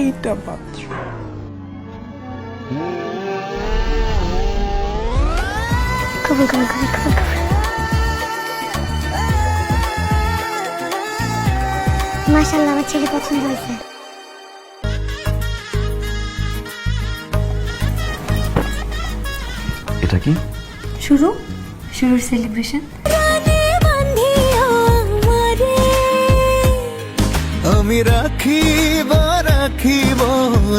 এইটা পাত্র কবুল কবুল কবুল কবুল কবুল মাশাল্লাহ আমার ছেলে পছন্দ হয়েছে। এটা কি? শুরু? শুরুর সেলিব্রেশন আমি রাখিব রাখিব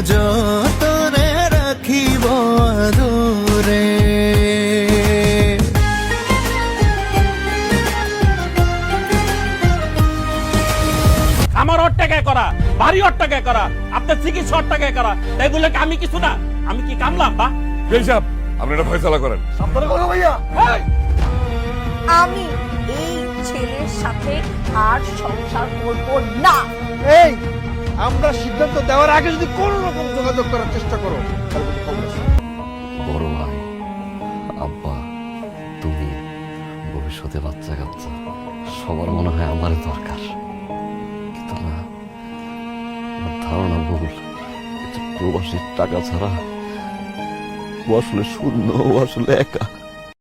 যতনে রাখিব দূরে আমার অট্টাকে করা বাড়ি অট্টাকে করা আপনার চিকিৎসা অট্টাকে করা তাই বলে কি আমি কিছু না আমি কি কামলাম বা? হিসাব আপনি এটা ফয়সালা করেন। আমি এই ছেলের সাথে আর সংসার করব না। এই আমরা সিদ্ধান্ত দেওয়ার আগে যদি কোনো রকম যোগাযোগ করার চেষ্টা করো তাহলে খবর বড় ভাই আব্বা তুমি ভবিষ্যতে বাচ্চা কাচ্চা সবার মনে হয় আমার দরকার। কিন্তু না আমার ধারণা ভুল। প্রবাসীর টাকা ছাড়া ও আসলে শূন্য ও আসলে একা।